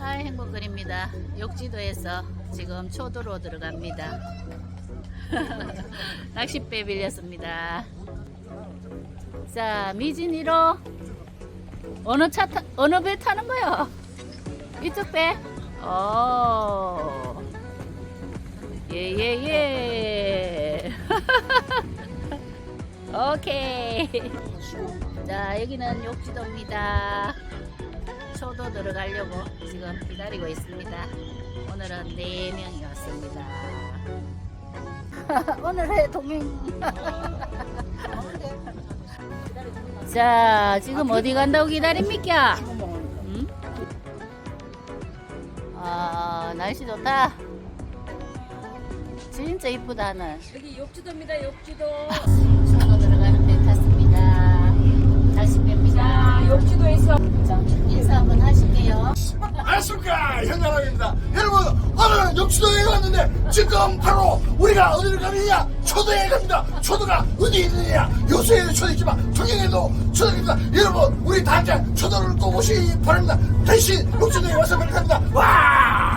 아 행복거립니다. 욕지도에서 지금 초도로 들어갑니다. 낚싯배 빌렸습니다. 자 미진이로 어느 차 타, 어느 배 타는 거요? 이쪽 배? 어. 예예예. 오케이. 자 여기는 욕지도입니다. 초도 들어가려고 지금 기다리고 있습니다. 오늘은 네 명이 왔습니다. 오늘의 동행. 자, 지금 어디 간다고 기다립니까? 음? 아, 날씨 좋다. 진짜 이쁘다, 하늘. 여기 욕지도입니다, 욕지도 들어가는 데 탔습니다. 다시 뵙니다. 자, 욕지도에서 자, 인사 한번 하실게요. 안녕하십니까 현나라입니다 여러분 역수도에 왔는데 지금 바로 우리가 어디를 가느냐? 초도에 갑니다. 초도가 어디 있느냐? 요새에도 초도 있지만 통영에도 초도가 있습니다. 여러분 우리 다 함께 초도를 꼭 오시기 바랍니다. 대신 역수도에 와서 뵙겠습니다. 와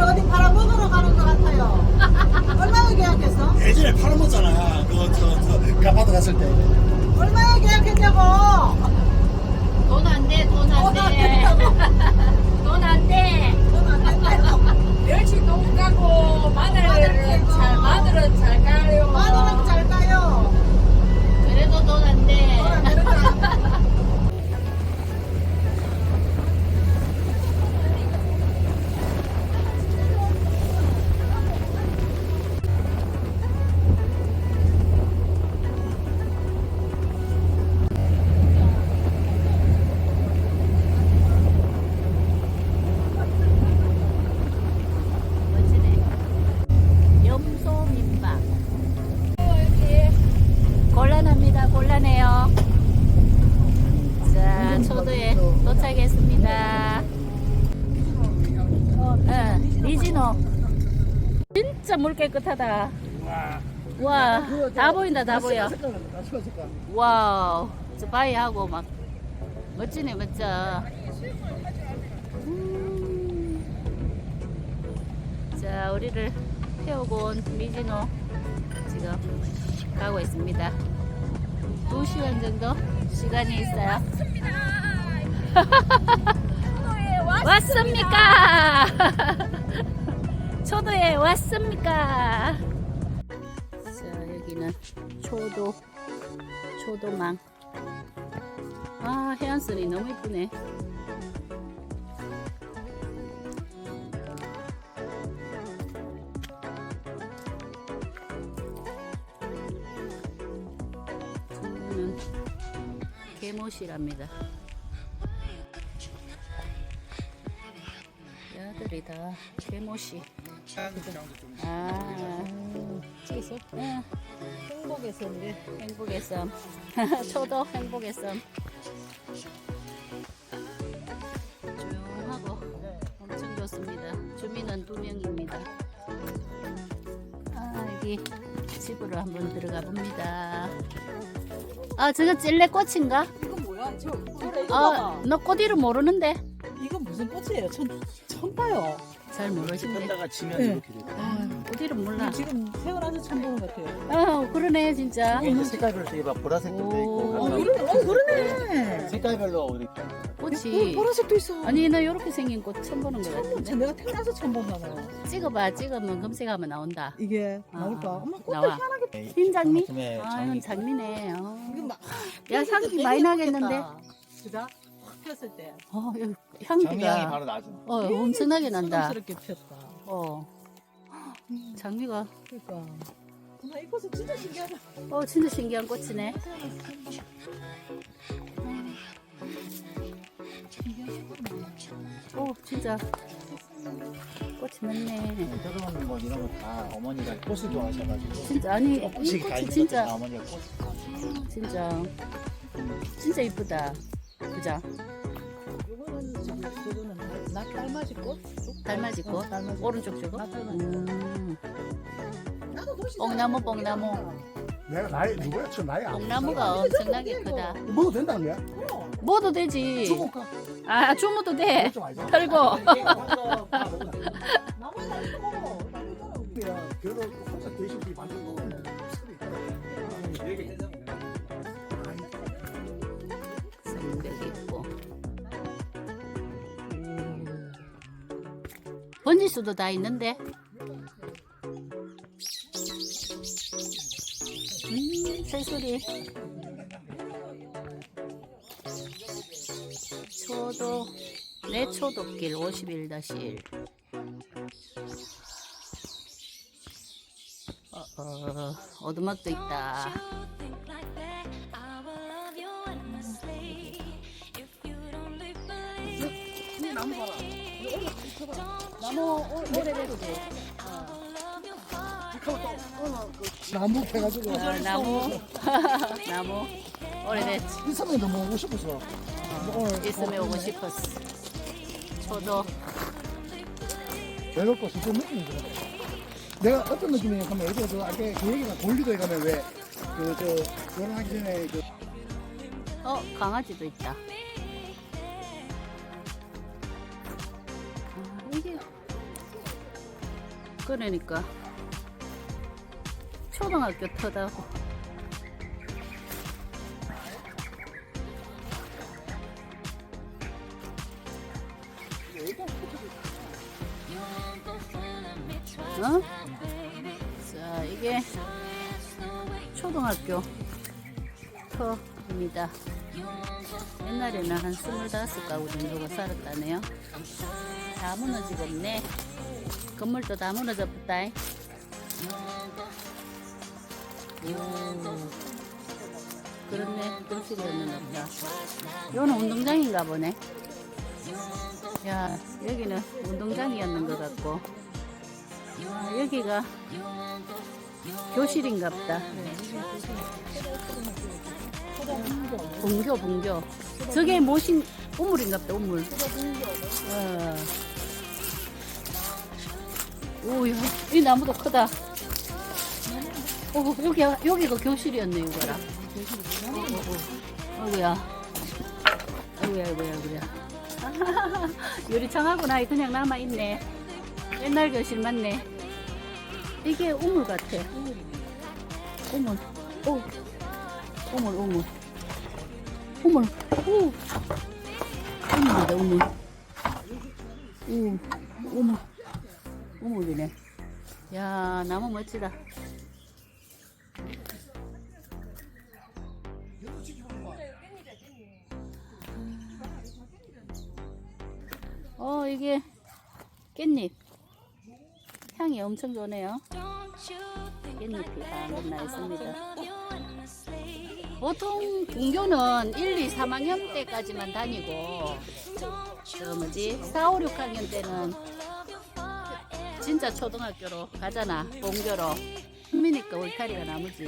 우리를 어디 팔아 먹으러 가는 것 같아요. 얼마나 계약했어? 예전에 팔아먹잖아 그저저 가파도 갔을 때 얼마나 계약했냐고? 돈 안 돼, 돈 안 돈 안 돼. 된다고. 돈 안 돼. 돈 안 된다고. 멸치 너무 까고 마늘을 마늘 깨고. 잘 마늘은 잘 까요. 마늘은 잘 가요. 그래도 돈 안 돼. 돈안 된다. 도착했습니다. 응, 리지노. 진짜 물 깨끗하다. 와, 다 보인다, 다 보여. 와우, 저 바위하고 막 멋지네, 멋져. 음. 자, 우리를 태우고 온 미진호 지금 가고 있습니다. 2시간 정도 시간이 있어요. 왔습니까? 초도에 왔습니까? 자, 여기는 초도, 초도망. 아, 해안선이 너무 이쁘네. 개못이랍니다. 야들이 다 개못이. 아, 찍었어? 응. 행복의 섬, 행복의 섬. 초도 행복의 섬. 조용하고 엄청 좋습니다. 주민은 두 명입니다. 아, 여기 집으로 한번 들어가 봅니다. 아, 저거 찔레 꽃인가? 이건 뭐야? 저 아, 너꽃 이름 모르는데? 이건 무슨 꽃이에요? 전 처음 봐요. 잘 모르시네. 던다가 치면 네. 이렇게 돼. 아, 꽃 이름 몰라. 지금 태어나서 처음 보는 것 같아요. 아, 그러네, 진짜. 이게 이제 색깔별로 되게 막 보라색도 돼 있고 오. 어, 각각 그러네. 어, 그러네. 색깔별로 우리 꽃이 보라색도 있어. 아니 나 이렇게 생긴 꽃 처음 보는 거 처음 본- 내가 태어나서 처음 본다나요. 찍어봐 찍으면 검색하면 나온다 이게 아, 나올까? 아, 엄마 꽃도 나와. 희한하게 흰 장미? 네, 아 이건 장미네 어. 막야 향기 많이 나겠는데 그자? 확 폈을 때. 어 이거 장미향이 향기가 바로 나죠. 어 엄청나게 난다 스럽게 폈다. 어 장미가 그러니까. 엄마 이 꽃은 진짜 신기하다. 어 진짜 신기한 꽃이네 어 진짜 꽃이 많네 저런 뭐 이런 거 다 어머니가 꽃을 좋아하셔가지고 진짜 아니 이다 꽃이 있는 진짜 것들 어머니가 꽃. 진짜 진짜 이쁘다 그자 이거는 지금 저거는 나 달맞이 꽃? 달맞이 꽃? 어, 달맞이 오른쪽 저거? 나 달맞이 꽃. 음, 뽕나무. 뽕나무. 내가 나이 누구야? 저 나이 안 뽕나무가 엄청나게 크다 먹어도 된다는 거야? 어. 뭐도 되지 죽을까? 아 주무도 돼좀 알죠? 털고 번지수도 다 있는데. 음 새소리. 초도 내 초도길 51-1 어, 어, 오두막도 있다. 나무 오래돼도 돼 나무 해가지고. 어, 나무. 나무. 오래됐지. 있으면 너무 오고 싶어서. 오늘 있으면 오고 싶었어. 초도. 내가 거 진짜 느낌이 들어 내가 어떤 느낌이냐 하면 예를 들어 아까 그 얘기가 돌리도에 가면 왜? 그저 결혼하기 전에 그 어 강아지도 있다 그러니까 초등학교 터다고 어? 자 이게 초등학교 터입니다. 옛날에는 한 25가구 정도가 살았다네요. 다 무너지고 없네. 건물도 다 무너져 붙다. 그렇네. 교실이었는 없다. 여기는 운동장인가 보네. 야, 여기는 운동장이었는 것 같고. 아, 여기가 교실인가 보다. bun교, bun교. 저게 모신 우물인가 보다, 우물. 어. 오, 야, 이 나무도 크다. 오, 여기, 여기가 교실이었네, 이거라. 어, 어, 어. 아이고야. 아이고야, 아이고야, 아이고야. 유리창하고 나이 그냥 남아 있네. 옛날 교실 맞네. 이게 우물 같아. 우물. 오. 우물, 우물. 우물. 오. 우물이다, 우물. 우, 우물. 우물이네. 야, 나무 멋지다. 어, 이게 깻잎. 향이 엄청 좋네요. 깻잎이 방금 나 있습니다. 보통 분교는 1, 2, 3학년 때까지만 다니고, 저 뭐지, 4, 5, 6학년 때는 진짜 초등학교로 가잖아, 본교로. 흥미니까 울타리가 나무지.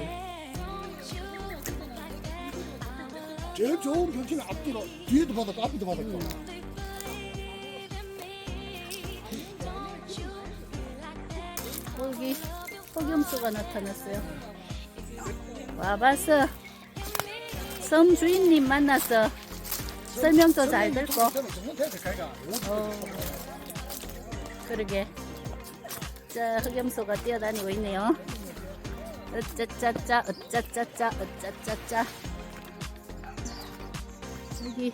제일 좋은 경치는 앞뒤로 뒤에도 받았고 앞에도 받았고 여기 흑염소가 나타났어요. 와봤어. 섬 주인님 만났어. 설명도 잘 듣고. 될까 이가 자, 흑염소가 뛰어다니고 있네요. 으짜짜짜, 으짜짜짜, 으짜짜짜. 여기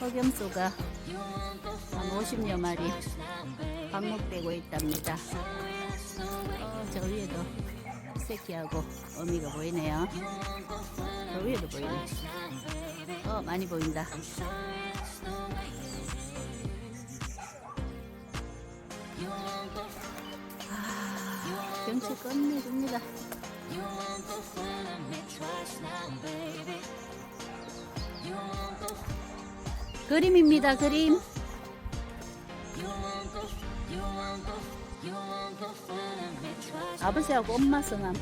흑염소가 한 50여 마리 방목되고 있답니다. 어, 저 위에도 새끼하고 어미가 보이네요. 저 위에도 보이네. 어, 많이 보인다. 끝내줍니다. 그림입니다, 그림. 아버지하고 엄마 성함.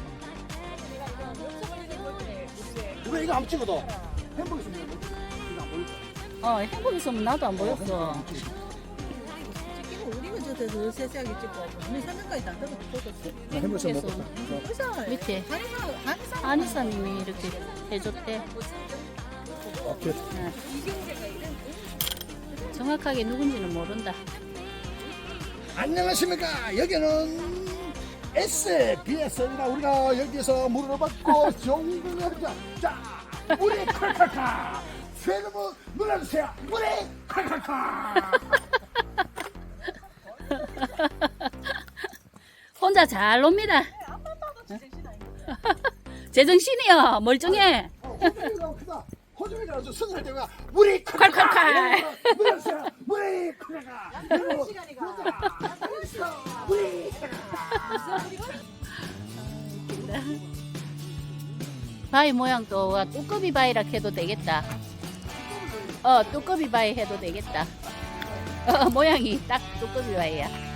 우리가 이거 안 찍어도 보일 거야. 어, 행복 있으면 나도 안 보였어. 그 세세하게 찍고 우리 들어줬어. 햄버거 행복에서 먹고. 의사 밑에 한의사 한의사 한의사님이 이렇게 해줬대. 오케이. 네. 정확하게 누군지는 모른다. 안녕하십니까. 여기는 SBS입니다. 우리가 여기서 물을 받고 정글을 하자. 자, 우리 칼칼칼. 여러분 눌러주세요. 우리 칼칼칼. 혼자 잘 놉니다. 제정신이요. 멀쩡해. 어, 크다. 아주 때가 눌러주세요. 우리 칼칼칼. 바위 모양도 와, 뚜꺼비 바위라 해도 되겠다. 어, 뚜꺼비 바위 해도 되겠다. 어, 모양이 딱 뚜꺼비 바위야.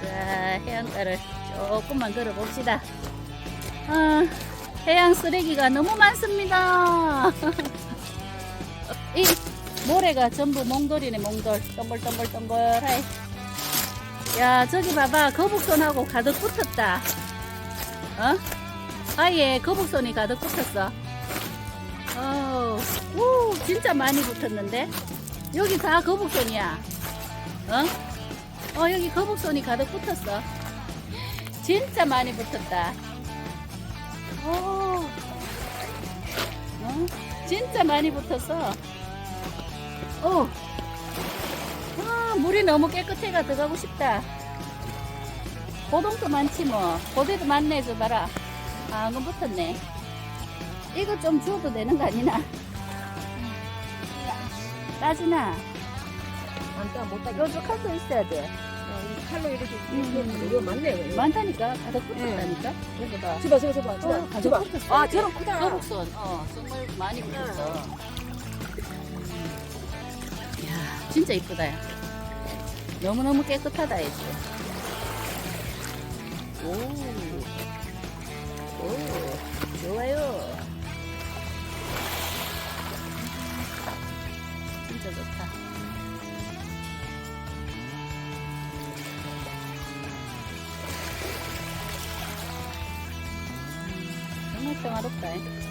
자, 해안가를 조금만 걸어봅시다. 아, 해양 쓰레기가 너무 많습니다. 이 모래가 전부 몽돌이네, 몽돌. 동글동글동글하이. 야, 저기 봐봐. 거북선하고 가득 붙었다. 어? 아예 거북선이 가득 붙었어. 어, 오, 진짜 많이 붙었는데? 여기 다 거북선이야. 어? 어, 여기 거북선이 가득 붙었어. 진짜 많이 붙었다. 오, 어? 진짜 많이 붙었어. 오, 아, 물이 너무 깨끗해가 들어가고 싶다. 고동도 많지 뭐. 고대도 많네, 저 봐라. 아, 이거 붙었네. 이거 좀 주워도 되는 거 아니나? 따지나? 안따 못 따. 뾰족할 수 있어야 돼. 칼로 이렇게 음. 이거 맞네. 많다니까? 가득 붙었다니까? 이거 봐. 줘봐 줘봐 줘봐 줘봐. 어, 줘봐. 붙었어. 아 저런 크다. 거북선, 어, 정말 많이 붙었어. 이야, 진짜 이쁘다, 야. 너무너무 깨끗하다, 이제. 오, 오, 좋아요. 진짜 좋다. 정말 평화롭다.